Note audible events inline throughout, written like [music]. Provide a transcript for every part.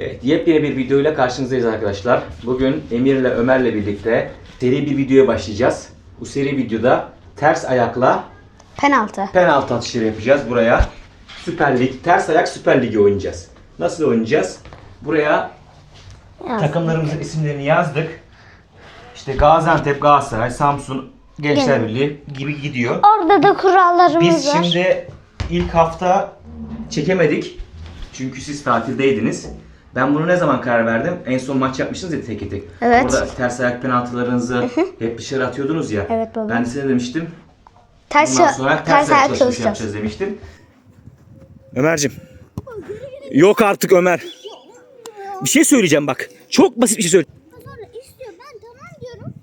Evet, yepyeni bir videoyla karşınızdayız arkadaşlar. Bugün Emir ile Ömer'le birlikte seri bir videoya başlayacağız. Bu seri videoda ters ayakla Penaltı. penaltı atışları yapacağız buraya. Süper Lig, ters ayak Süper Lig'i oynayacağız. Nasıl oynayacağız? Buraya Yazdım. takımlarımızın isimlerini yazdık. İşte Gaziantep, Galatasaray, Samsun, Gençler. Birliği gibi gidiyor. Orada da kurallarımız Biz var. şimdi ilk hafta çekemedik. Çünkü siz tatildeydiniz. Ben bunu ne zaman karar verdim? En son maç yapmıştınız ya tek tek. Evet. Orada ters ayak penaltılarınızı hep dışarı atıyordunuz ya. Evet baba. Ben de size demiştim. ters, Bundan sonra ters, ters ayak çalışması çalışacağız. yapacağız demiştim. Ömer'cim. Yok artık Ömer. Bir şey söyleyeceğim bak. Çok basit bir şey söyle. Sonra istiyor. Ben tamam diyorum.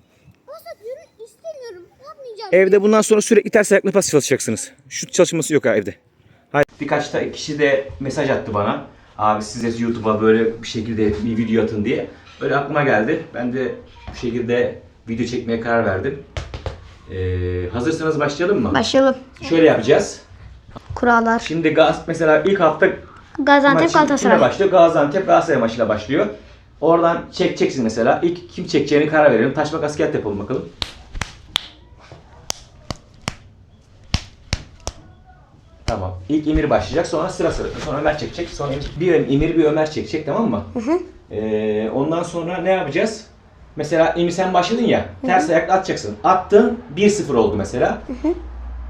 Pas atıyorum. istemiyorum. Yapmayacağım. Evde bundan sonra sürekli ters ayakla pas çalışacaksınız. Şut çalışması yok ha evde. Hayır. Birkaç da kişi de mesaj attı bana. Abi size YouTube'a böyle bir şekilde bir video atın diye. Öyle aklıma geldi. Ben de bu şekilde video çekmeye karar verdim. Ee, hazırsanız başlayalım mı? Başlayalım. Şöyle yapacağız. Kurallar. Şimdi Gaz mesela ilk hafta Gaziantep Galatasaray. başlıyor? Gaziantep Galatasaray maçıyla başlıyor. Oradan çekeceksin mesela. İlk kim çekeceğini karar verelim. Taş makas kağıt yapalım bakalım. Tamam. İlk Emir başlayacak. Sonra sıra sıra. Sonra Ömer çekecek. Sonra Emir. Bir Emir bir Ömer çekecek tamam mı? Ee, ondan sonra ne yapacağız? Mesela Emir sen başladın ya. Ters ayakla atacaksın. Attın 1-0 oldu mesela.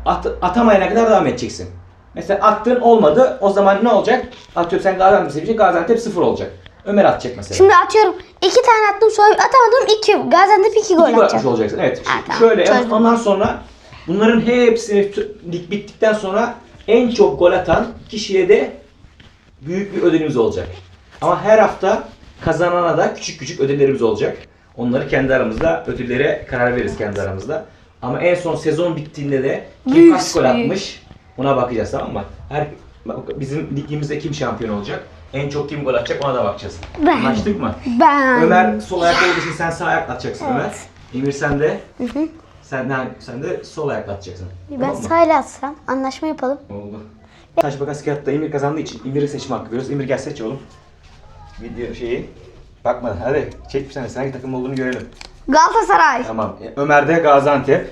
At, atamayana kadar devam edeceksin. Mesela attın olmadı. O zaman ne olacak? Atıyorum sen Gaziantep sevecek. Gaziantep 0 olacak. Ömer atacak mesela. Şimdi atıyorum. iki tane attım sonra atamadım. iki. Gaziantep iki gol İki gol atmış atacak. olacaksın. Evet. Ha, tamam. Şöyle Çözdüm. ondan sonra bunların hepsini lig bittikten sonra en çok gol atan kişiye de büyük bir ödülümüz olacak. Ama her hafta kazanana da küçük küçük ödüllerimiz olacak. Onları kendi aramızda ödüllere karar veririz kendi aramızda. Ama en son sezon bittiğinde de kim kaç gol atmış ona bakacağız tamam mı? Her bizim ligimizde kim şampiyon olacak? En çok kim gol atacak ona da bakacağız. Ben. Anlaştık mı? Ben. Ömer sol ayak olduğu için sen sağ ayakla atacaksın Ömer. Emir sen de sen de sen de sol ayakla atacaksın. Ben Tamam mı? sahile atsam. Anlaşma yapalım. Oldu. Taş makas kağıtta Emir kazandığı için Emir'i seçme hakkı veriyoruz. Emir gel seç oğlum. Video şeyi. Bakma hadi çek bir tane sen hangi takım olduğunu görelim. Galatasaray. Tamam. E, Ömer de Gaziantep.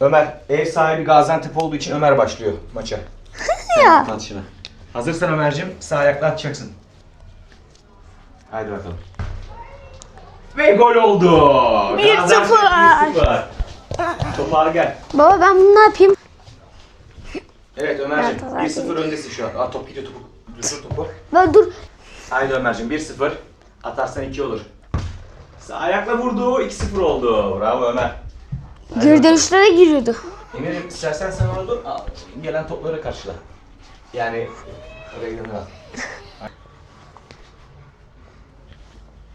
Ömer ev sahibi Gaziantep olduğu için Ömer başlıyor maça. [laughs] Ya. Atışına. Hazırsan Ömer'cim sağ ayakla atacaksın. Haydi bakalım. Ve gol oldu. 1-0. Gaziantep 1-0. Topu al gel. Baba ben bunu ne yapayım? Evet Ömer'cim Galatasaray 1-0 öndesin şu an. Aa, top gidiyor topu. Düşür topu. Böyle dur. Haydi Ömer'cim 1-0. Atarsan 2 olur. Sağ ayakla vurdu. 2-0 oldu. Bravo Ömer. Haydi Geri bakalım. dönüşlere giriyordu. Emir'im istersen sen orada dur. al, Gelen topları karşıla. Yani oraya gidenler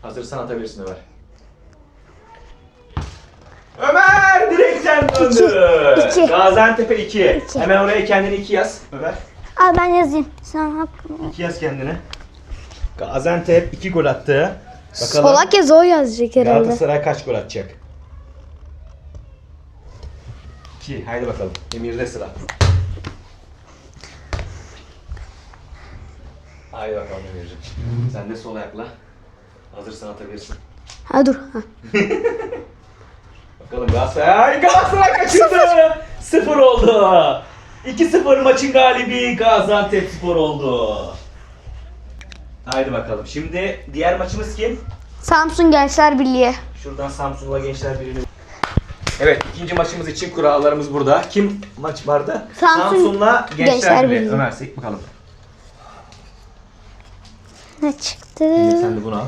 Hazırsan atabilirsin Ömer. Ömer direkten döndü. İki, iki. Gaziantep'e 2. İki. Hemen oraya kendini 2 yaz. Ömer. Al ben yazayım. Sen hakkını. 2 yaz kendine. Gaziantep 2 gol attı. Bakalım Solak yaz o yazacak herhalde. Galatasaray kaç gol atacak? 2. Haydi bakalım. Emir'de sıra. Haydi bakalım Emir'ciğim. Sen de sol ayakla. Hazırsan atabilirsin. Ha dur. Ha. [laughs] Bakalım Galatasaray. Galatasaray kaçırdı. 0 oldu. 2-0 maçın galibi Gaziantep Spor oldu. Haydi bakalım. Şimdi diğer maçımız kim? Samsun Gençler Birliği. Şuradan Samsun'la Gençler Birliği. Evet ikinci maçımız için kurallarımız burada. Kim maç vardı? Samsun- Samsun'la Gençler, Gençler Birliği. Birliği. Ömer bakalım. Ne çıktı? Emir sen de bunu al.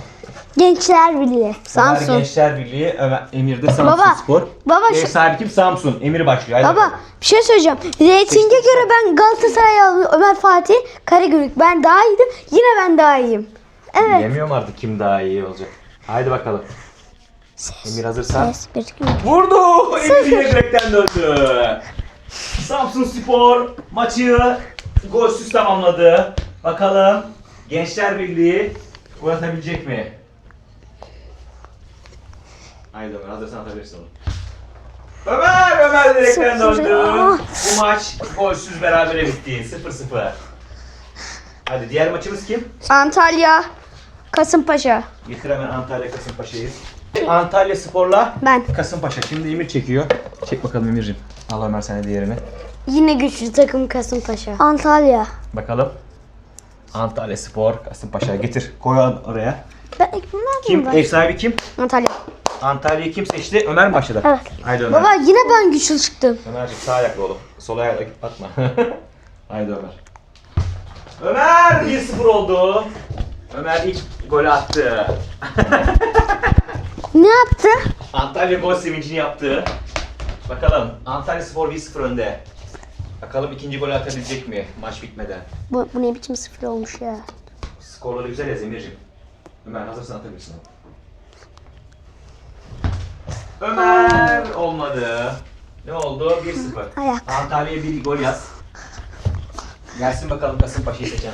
Gençler Birliği. Ömer Samsun. Gençler Birliği, Ömer, Emir de Samsun Baba, Spor. baba Ev şu- sahibi kim? Samsun. Emir başlıyor. Hadi Baba bakalım. bir şey söyleyeceğim. Reytinge göre ben Galatasaray aldım. Ömer Fatih, Karagümrük. Ben daha iyiydim. Yine ben daha iyiyim. Evet. Bilemiyorum artık kim daha iyi olacak. Haydi bakalım. Emir hazırsan. Ses bir. Vurdu! Emir yine direkten döndü. Samsun Spor maçı golsüz tamamladı. Bakalım Gençler Birliği gol atabilecek mi? Haydi Ömer hazırsan atabilirsin onu. Ömer! Ömer direkten döndü. Bu maç golsüz berabere bitti. 0-0. Hadi diğer maçımız kim? Antalya, Kasımpaşa. Getir hemen Antalya Kasımpaşa'yı. Antalya Spor'la Ben. Kasımpaşa. Şimdi Emir çekiyor. Çek bakalım Emir'cim. Al Ömer sen de diğerini. Yine güçlü takım Kasımpaşa. Antalya. Bakalım. Antalya Spor, Kasımpaşa. Getir. Koy oraya. Ben ekmeğimi Kim? Ev sahibi kim? Antalya. Antalya'yı kim seçti? Ömer mi başladı? Evet. Haydi Ömer. Baba yine ben güçlü çıktım. Ömerciğim sağ ayaklı oğlum. Sol ayakla atma. [laughs] Haydi Ömer. Ömer 1-0 oldu. Ömer ilk golü attı. [laughs] Ne yaptı? Antalya gol sevincini yaptı. Bakalım Antalya Spor 1-0 önde. Bakalım ikinci golü atabilecek mi maç bitmeden. Bu, bu ne biçim sıfır olmuş ya. Skorları güzel yaz Emir'ciğim. Ömer hazırsan atabilirsin. Ömer olmadı. Ne oldu? 1-0. Ayak. Antalya'ya bir gol yaz. Gelsin bakalım Kasımpaşa'yı seçen.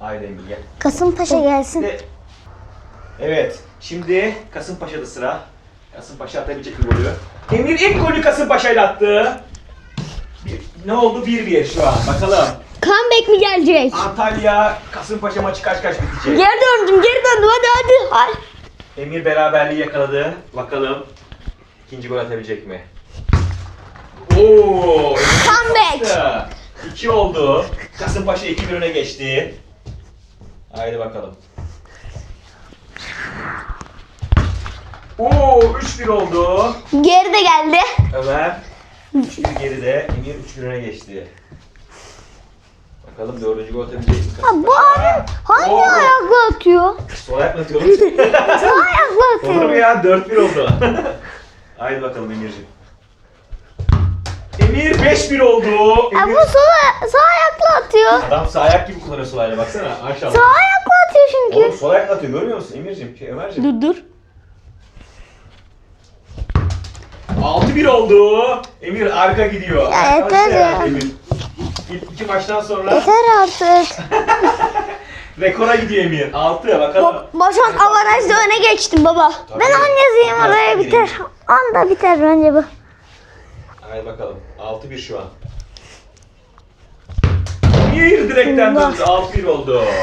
Haydi Emir gel. Kasımpaşa gelsin. Şimdi- Evet. Şimdi Kasımpaşa'da sıra. Kasımpaşa atabilecek mi golü? Emir ilk golü Kasımpaşa'yla attı. Ne oldu? 1-1 şu an. Bakalım. Comeback mi gelecek? Antalya Kasımpaşa maçı kaç kaç bitecek? Geri döndüm, geri döndüm. Hadi hadi. hadi. Emir beraberliği yakaladı. Bakalım ikinci gol atabilecek mi? Oo! Comeback. 2 oldu. Kasımpaşa 2-1 öne geçti. Haydi bakalım. Oo 3-1 oldu. Geri de geldi. Ömer 3-1 geride. Emir 3-1 öne geçti. Bakalım dördüncü gol atabilecek mi? Ha, bu abi hangi Oo. ayakla atıyor? Sol ayakla atıyoruz. [laughs] Sağ ayakla [laughs] Olur mu atıyor. ya? 4-1 oldu. [laughs] Haydi bakalım Emir'ciğim. Emir 5-1 oldu. Ha, Emir... bu sol, sağ ayakla atıyor. Adam sağ ayak gibi kullanıyor sol ayağını baksana maşallah. Sağ ayakla atıyor çünkü. Oğlum sol ayakla atıyor görmüyor musun Emir'ciğim? Şey, Ömer'ciğim. Dur dur. 6-1 oldu. Emir arka gidiyor. Ya yeter ya. Emir. İlk iki maçtan sonra Yeter artık. [laughs] rekora gidiyor Emir. 6 bakalım. Başak avarajda öne geçtim baba. Tabii. Ben on yazayım Tabii. oraya biter. Anda biter bence bu. Haydi bakalım. 6-1 şu an. Bir direkten Allah. döndü. 6-1 oldu. [laughs]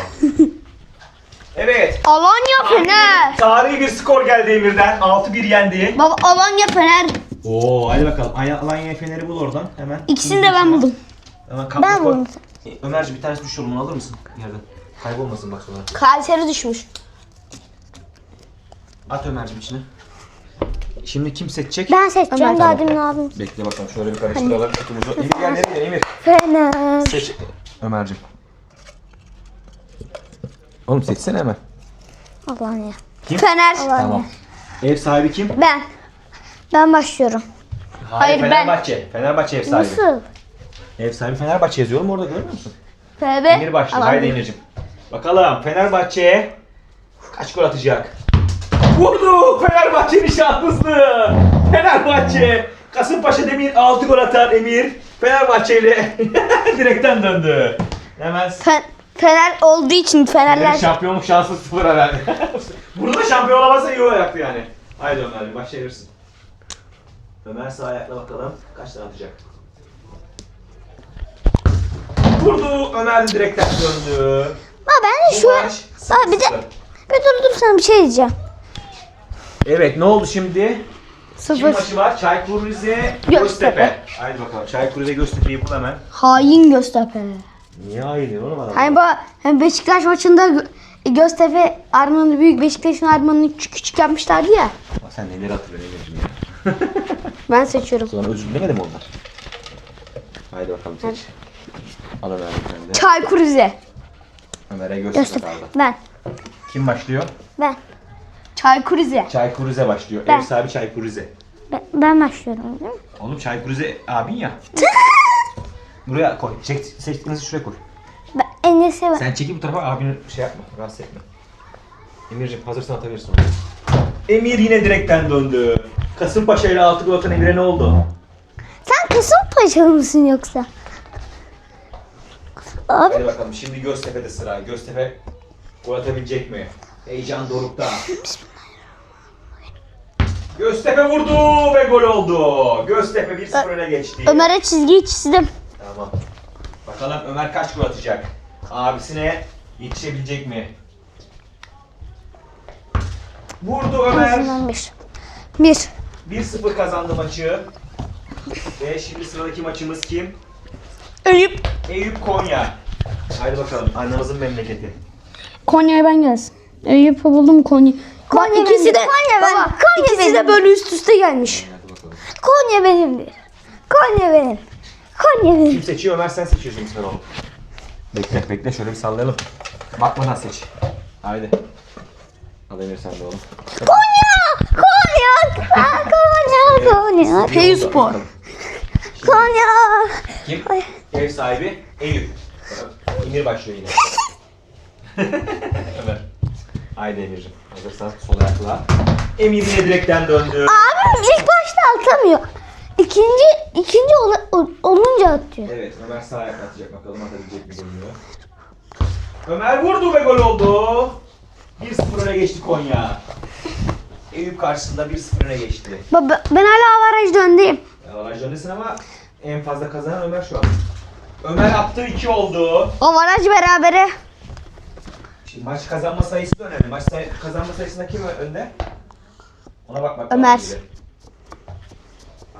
Evet. Alanya Fener. Tarihi bir skor geldi Emir'den. 6-1 yendi. Baba Alanya Fener. Oo hadi bakalım. Ay- Alanya Fener'i bul oradan hemen. İkisini de ben buldum. Hemen kapta Ben koy. buldum. E, Ömerciğim bir tanesi düştü oğlum, onu alır mısın yerden? Kaybolmasın bak sonra. Kayseri düşmüş. At Ömerciğim içine. Şimdi kim seçecek? Ben seçeceğim Ömer. daha demin abim. Bekle bakalım şöyle bir karıştıralım kutumuzu. Emir gel nereye Emir? Fener. Seç. Ömerciğim. Oğlum seçsene hemen. Alanya. Kim? Fener. Tamam. Ev sahibi kim? Ben. Ben başlıyorum. Hayır, ben- Fenerbahçe. Fenerbahçe ev sahibi. Nasıl? Ev sahibi Fenerbahçe yazıyor oğlum orada görmüyor musun? FB. Emir başlıyor. Haydi Emir'cim. Bakalım Fenerbahçe kaç gol atacak? Vurdu! Fenerbahçe'nin şanslıslığı! Fenerbahçe! Kasımpaşa Demir 6 gol atar Emir. Fenerbahçe ile [laughs] direkten döndü. Hemen Fe- Fener olduğu için Fener'in Fenerler. şampiyonluk şansı sıfır herhalde. [laughs] Burada da şampiyon olamazsa iyi olacaktı yani. Haydi Ömer başlayabilirsin. Ömer sağ ayakla bakalım kaç tane atacak. Vurdu. Ömer direkten döndü. Ha ben de şu Bu maç Ha, bir de... 0-0. Bir dur dur sana bir şey diyeceğim. Evet ne oldu şimdi? Kim Sıfır. maçı var? Çaykur Rize, Göztepe. Göztepe. Haydi bakalım. Çaykur Rize Göztepe'yi bul hemen. Hain Göztepe. Niye hayır oğlum adam? Hani bu hem Beşiktaş maçında Gö- Göztepe armanı büyük Beşiktaş'ın armanını küçük küçük yapmışlardı ya. Bak Sen neleri hatırlıyorsun Emir'cim ya. [laughs] Ben seçiyorum. Sonra özür dilemedi mi onlar? Haydi bakalım seç. Al Ömer'i sen de. Çaykur Rize. Ömer'e Göztepe. kaldı. Ben. Kim başlıyor? Ben. Çaykur Rize. Çaykur Rize başlıyor. Ben. Ev sahibi Çaykur Rize. Ben, ben başlıyorum değil mi? Oğlum Çaykur Rize abin ya. [laughs] Buraya koy. Çek, seçtiğinizi şuraya koy. Ben, en iyisi ben. Sen çekip bu tarafa abini şey yapma. Rahatsız etme. Emir'ciğim hazırsan atabilirsin onu. Emir yine direkten döndü. Kasımpaşa ile 6 gol atan Emir'e ne oldu? Sen Kasımpaşalı mısın yoksa? Abi Hadi bakalım şimdi Göztepe'de sıra. Göztepe gol atabilecek mi? Heyecan dorukta. Göztepe vurdu ve gol oldu. Göztepe 1-0 öne geçti. Ömer'e çizgiyi çizdim. Tamam. Bakalım Ömer kaç gol atacak? Abisine yetişebilecek mi? Vurdu Ömer. Bir. 1-0 kazandı maçı. Ve şimdi sıradaki maçımız kim? Eyüp. Eyüp Konya. Haydi bakalım annemizin memleketi. Konya'ya ben gelsin. Eyüp'ü buldum Konya. Konya Konya ikisi benim, de Konya ben- baba, Konya ikisi de benim. böyle üst üste gelmiş. Hadi bakalım. Konya benimdir. Konya benim. Konya benim. Kim seçiyor Ömer sen seçiyorsun sen oğlum. Bekle bekle şöyle bir sallayalım. Bakmadan seç. Haydi. Al Emir sen de oğlum. Konya! Konya! Konya! Konya! Bakalım. Konya! Kim? Ev sahibi Eyüp. Emir başlıyor yine. [laughs] Ömer. Haydi Emir'cim. Hazırsan sol ayakla. Emir yine direkten döndü. Abim ilk başta atamıyor. İkinci, ikinci ol- ol- olunca atıyor. Evet Ömer sağ ayak atacak bakalım atabilecek mi bilmiyor. Ömer vurdu ve gol oldu. 1-0 öne geçti Konya. Eyüp karşısında 1-0 öne geçti. Baba ben hala avarajda öndeyim. Avaraj öndesin ama en fazla kazanan Ömer şu an. Ömer attı 2 oldu. Avaraj berabere. Şimdi maç kazanma sayısı da önemli. Maç say- kazanma sayısında kim önde? Ona bakmak Ömer. lazım de.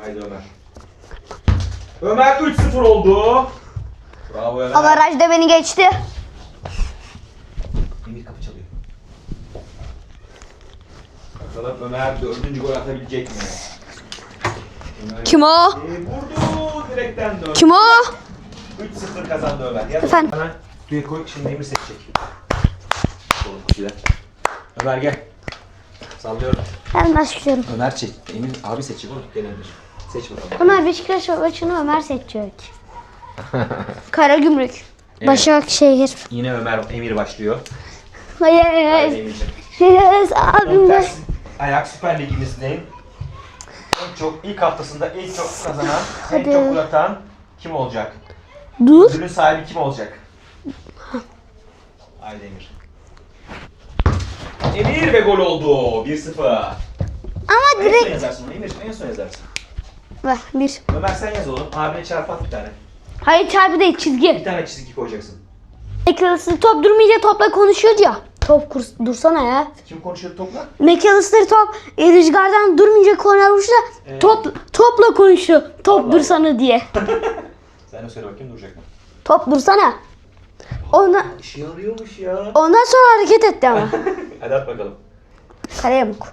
Haydi Ömer. Ömer 3-0 oldu. Bravo Ömer. Avarajda beni geçti. Emir kapı çalıyor. Bakalım Ömer dördüncü gol atabilecek mi? Ömer Kim o? E, vurdu direkten döndü. Kim o? 3-0 kazandı Ömer. Yaz Efendim? Bana suya koy şimdi Emir seçecek. Oğlum kutuya. Ömer gel. Sallıyorum. Ben başlıyorum. Ömer çek. Emir abi seçecek oğlum. Gel Emir. Seç bakalım. Ömer Beşiktaş maçını Ömer seçiyor. Karagümrük. Evet. Başakşehir. Yine Ömer Emir başlıyor. Hayır. Haydi Emir'cim. Yes, abim. Ters ayak Süper Ligimizde en çok ilk haftasında ilk çok kazanan, en Hadi. çok gol atan kim olacak? Dur. Ödülün sahibi kim olacak? Haydi Emir. Ve gol oldu. 1-0. Ama En son direkt yazarsın onu Emir. En son yazarsın. Ver bir. Ömer sen yaz oğlum. Abine çarpı at bir tane. Hayır çarpı değil Bir çizgi. tane çizgi koyacaksın. McAllister top durmayınca topla konuşuyordu ya. Top kurs, dursana ya. Kim konuşuyor topla? McAllister top e, rüzgardan durmayınca korner vuruşta Evet. top topla konuşuyor. Top Allah dursana diye. [laughs] [laughs] Sen de söyle bakayım duracak mı? Top dursana. Ona, İşe yarıyormuş ya. ondan sonra hareket etti ama. [laughs] Hadi at bakalım. Kale yamuk.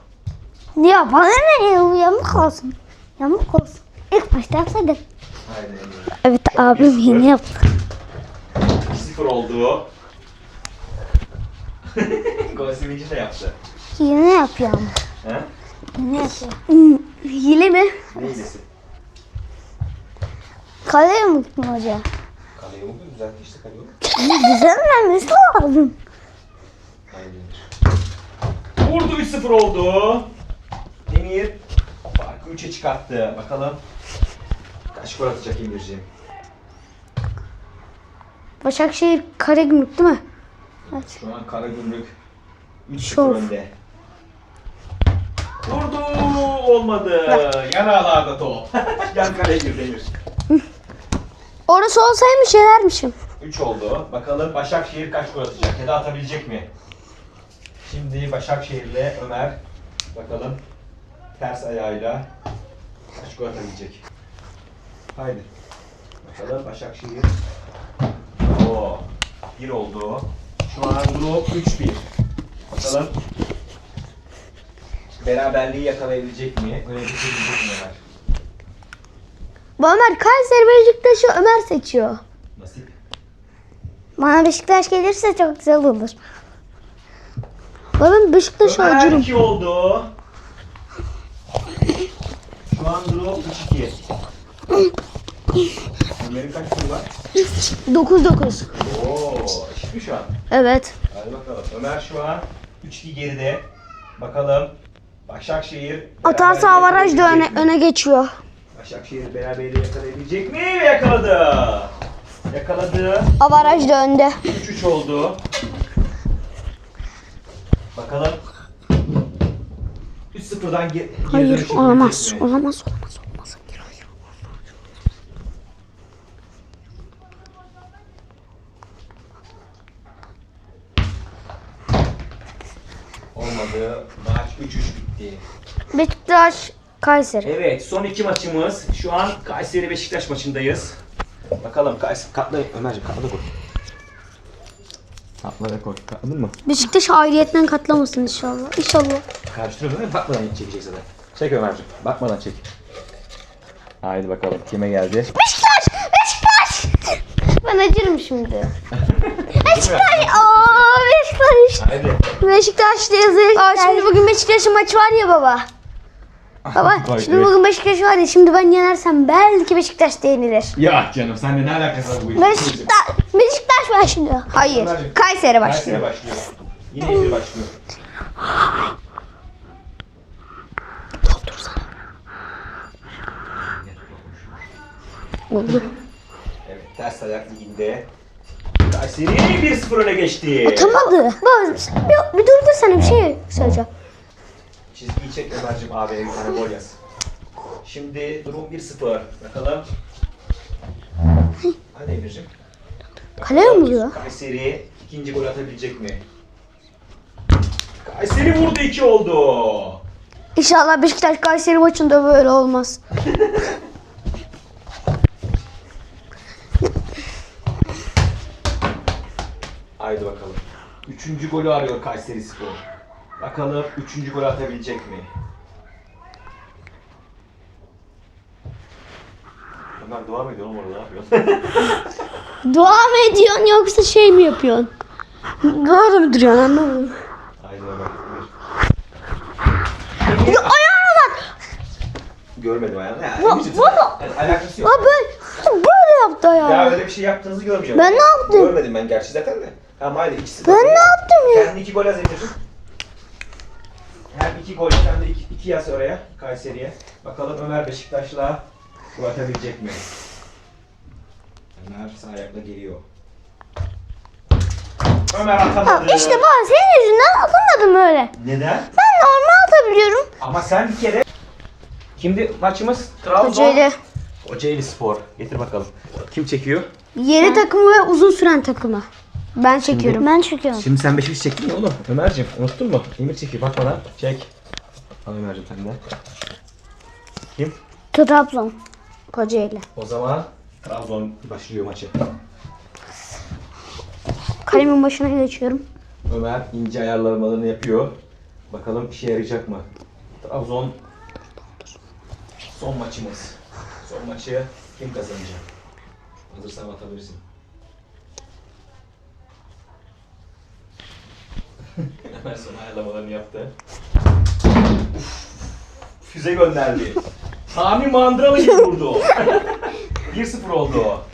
ya bana ne ya? Yamuk olsun. Yamuk olsun. İlk başta. Haydi Emir. Evet abim yine yaptı. 2-0 oldu. Gol sevinci de yaptı. Yine yapıyor ama. He? Yine yapıyor. Hile mi? Ne hilesi? Kale yamuk mu hoca? Kaleye vurdu düzeltti işte kaleye vurdu. Ama düzenlenmesi lazım. Emir. Vurdu 3-0 oldu. Emir farkı 3'e çıkarttı. Bakalım kaç gol atacak Emir'ciğim? Başakşehir Karagümrük değil mi? Şu an Karagümrük 3-0 Şov. önde. Vurdu olmadı. Yan ağlarda top. [laughs] Yan kaleye girdi Emir. Orası olsaymış yenermişim. 3 oldu. Bakalım Başakşehir kaç gol atacak ya da atabilecek mi? Şimdi Başakşehir'le Ömer bakalım ters ayağıyla kaç gol atabilecek. Haydi. Bakalım Başakşehir. Oo. 1 oldu. Şu an durum 3-1. Bakalım beraberliği yakalayabilecek mi? Öne geçebilecek mi Ömer? Bu Ömer Kayseri Beşiktaş'ı Ömer seçiyor. Nasip. Bana Beşiktaş gelirse çok güzel olur. Ben Beşiktaş'ı Ömer acırım. 2 oldu. Şu an durum 3-2. Ömer'in kaç golü var? 9-9. Oo, eşit mi şu an? Evet. Hadi bakalım. Ömer şu an 3-2 geride. Bakalım Başakşehir Atarsa avaraj da öne, öne geçiyor. Başakşehir beraberliği yakalayabilecek mi? Yakaladı. Yakaladı. Avaraj da önde. 3-3 oldu. Bakalım 3-0'dan ge- geri Hayır dönüşebilecek olamaz. mi? Olamaz olamaz Olmadı. Maç 3-3 bitti. Beşiktaş Kayseri. Evet son iki maçımız. Şu an Kayseri Beşiktaş maçındayız. Bakalım Kayseri katla Ömerciğim katla koy. Katla da koy. Katladın mı? Beşiktaş ayrıyetten katlamasın inşallah. İnşallah. Karıştırıyorsun değil mi? Bakmadan çekecek zaten. Çek Ömerciğim. Bakmadan çek. Haydi bakalım kime geldi? Beşiktaş! Beşiktaş! Ben acırım şimdi. [laughs] Beşiktaş. Aa Beşiktaş. Haydi. Beşiktaş yazıyor. Aa, şimdi bugün Beşiktaş'ın maçı var ya baba. Baba Vay şimdi be. bugün Beşiktaş var ya şimdi ben yenersem belki Beşiktaş da yenilir. Ya canım seninle ne alakası var bu işin? Beşiktaş, Beşiktaş başlıyor. Hayır. Kayseri başlıyor. Kayseri başlıyor. Yine Emir başlıyor. Oldu. Evet ters ayak liginde. Kayseri 1-0 öne geçti. Atamadı. Baba bir, bir dur da sana bir şey söyleyeceğim. Çizgiyi çek Ömerciğim abiye bir tane gol yaz. Şimdi durum 1-0. Bakalım. Hadi Emir'cim. Kaleye mi vuruyor? Kayseri ikinci gol atabilecek mi? Kayseri vurdu 2 oldu. İnşallah Beşiktaş Kayseri maçında böyle olmaz. [laughs] Haydi bakalım. Üçüncü golü arıyor Kayseri Spor. Bakalım üçüncü golü atabilecek mi? Ömer dua mı oğlum orada ne yapıyorsun? [laughs] Dua mı ediyorsun yoksa şey mi yapıyorsun? Böyle mi duruyorsun anlamadım. Haydi. Ya ayağına bak. Görmedim ayağını. Ya, Va- valla. sen- alakası yok. Aa böyle, böyle yaptı Ya ya. öyle bir şey yaptığınızı görmeyeceğim. Ben ne yaptım? Görmedim ben gerçi zaten de. Tamam haydi ikisi Ben ne yaptım ya? Kendi iki gol yaz Emir'cim. Hem iki gol hem de iki, iki yaz oraya Kayseri'ye. Bakalım Ömer Beşiktaş'la gol atabilecek mi? Ömer sağ ayakla geliyor. Ömer atamadı. İşte bak senin yüzünden atamadım öyle. Neden? Ben normal atabiliyorum. Ama sen bir kere... Şimdi maçımız Trabzon. Kocaeli. Kocaeli Spor. Getir bakalım. Kim çekiyor? Yeni takımı ve uzun süren takımı. Ben çekiyorum. Ben çekiyorum. Şimdi sen Beşiktaş çektin ya oğlum. Ömerciğim unuttun mu? Emir çekiyor bakmadan. Çek. Al Ömerciğim sen de. Kim? Trabzon. Kocaeli. O zaman Trabzon başlıyor maçı. Kalemin başına geçiyorum. Ömer ince ayarlamalarını yapıyor. Bakalım işe yarayacak mı? Trabzon son maçımız. Son maçı kim kazanacak? Hazırsan atabilirsin. Ömer son ayarlamalarını yaptı. Füze gönderdi. Sami Mandıralı gibi vurdu. o. 1-0 oldu o.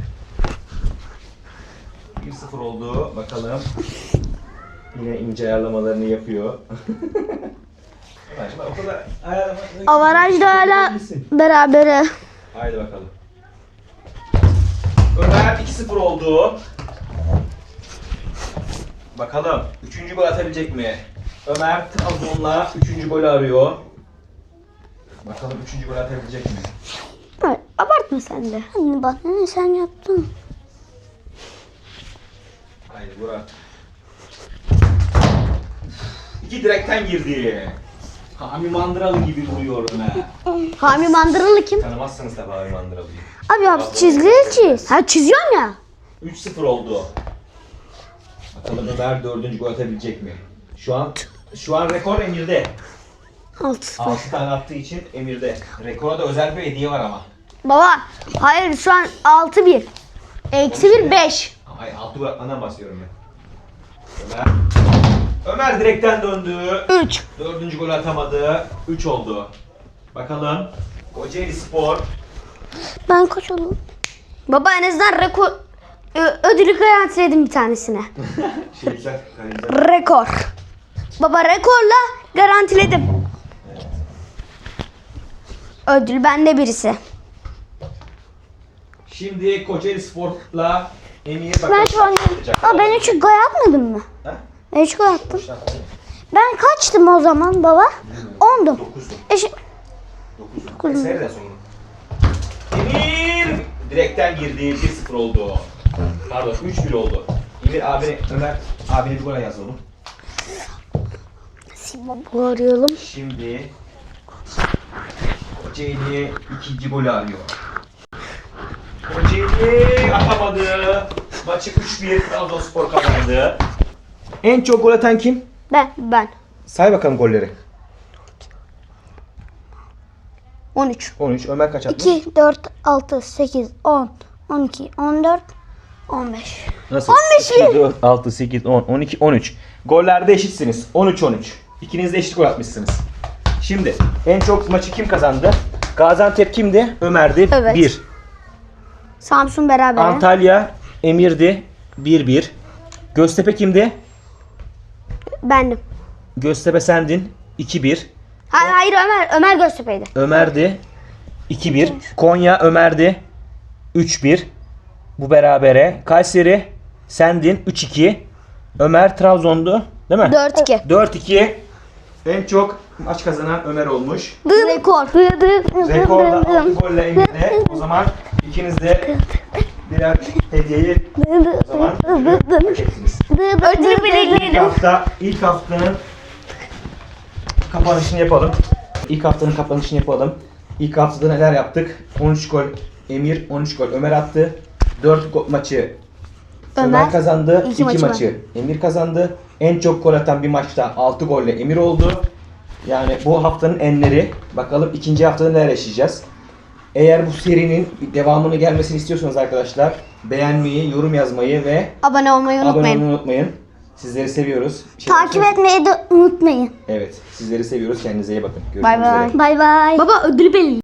1-0 oldu. Bakalım. Yine ince ayarlamalarını yapıyor. O kadar ayarlama... Avaraj da hala berabere. Haydi bakalım. Ömer 2-0 oldu. Bakalım 3. gol atabilecek mi? Ömer Trabzon'la 3. golü arıyor. Bakalım 3. gol atabilecek mi? Hayır, abartma sen de. Anne bak ne sen yaptın. Haydi Burak. İki direkten girdi. Hami Mandıralı gibi vuruyor Ömer. Hami Mandıralı kim? Tanımazsınız tabii Hami Mandıralı'yı. Abi abi çizgileri çiz. Ha çiziyorum ya. 3-0 oldu. Bakalım Ömer dördüncü gol atabilecek mi? Şu an şu an rekor Emir'de. 6 6 tane attığı için Emir'de. Rekora da özel bir hediye var ama. Baba hayır şu an 6-1. Eksi 1 5. Ay 6 gol atmandan bahsediyorum ben. Ömer. Ömer direkten döndü. 3. Dördüncü gol atamadı. 3 oldu. Bakalım. Kocaeli Spor. Ben koç oldum. Baba en azından rekor ö- ödülü garantiledim bir tanesine. [laughs] Şeyler. Rekor. Baba rekorla garantiledim. Ödül bende birisi. Şimdi Kocaeli Spor'la Emir bakalım. Ben şu an... Aa ben üç gol atmadım mı? Ha? Ben üç gol attım. Ben kaçtım o zaman baba? Ondum. 9'du. E şu- 9'du. Eseri sonra. Emir direkten girdi. 1-0 oldu. Pardon 3-1 oldu. Emir abi Ömer abine bir gol yaz oğlum. Bu arayalım. Şimdi Kocaeli ikinci golü arıyor. Kocaeli atamadı. Maçı 3-1 Trabzonspor kazandı. En çok gol atan kim? Ben. Ben. Say bakalım golleri. 13. 13. Ömer kaç atmış? 2, 4, 6, 8, 10, 12, 14, 15. Nasıl? 2, 4, 6, 8, 10, 12, 13. Gollerde eşitsiniz. 13-13. İkiniz de eşit gol atmışsınız. Şimdi en çok maçı kim kazandı? Gaziantep kimdi? Ömer'di. Evet. 1. Samsun beraber. Antalya Emir'di. 1-1. Göztepe kimdi? Bendim. Göztepe sendin. 2-1. Hayır hayır Ömer. Ömer Göztepe'ydi. Ömer'di. 2-1. Konya Ömer'di. 3-1. Bu berabere. Kayseri sendin. 3-2. Ömer Trabzon'du. Değil mi? 4-2. 4-2. En çok maç kazanan Ömer olmuş. Rekor. Rekorda 6 golle Emir'de. O zaman ikiniz de birer hediyeyi o zaman hak ettiniz. Ödül İlk bilekliğini. hafta, ilk haftanın kapanışını yapalım. İlk haftanın kapanışını yapalım. İlk haftada neler yaptık? 13 gol Emir, 13 gol Ömer attı. 4 go- maçı Ömer, Ömer, kazandı. iki 2 maçı maçı, Emir kazandı. En çok gol atan bir maçta 6 golle Emir oldu. Yani bu haftanın enleri. Bakalım ikinci haftada neler yaşayacağız. Eğer bu serinin devamını gelmesini istiyorsanız arkadaşlar beğenmeyi, yorum yazmayı ve Abone olmayı Abone unutmayın. olmayı unutmayın. Sizleri seviyoruz. Şey Takip diyorsanız- etmeyi de unutmayın. Evet. Sizleri seviyoruz. Kendinize iyi bakın. Görüşmek Bay üzere. bay. Bay bay. Baba ödül belirli.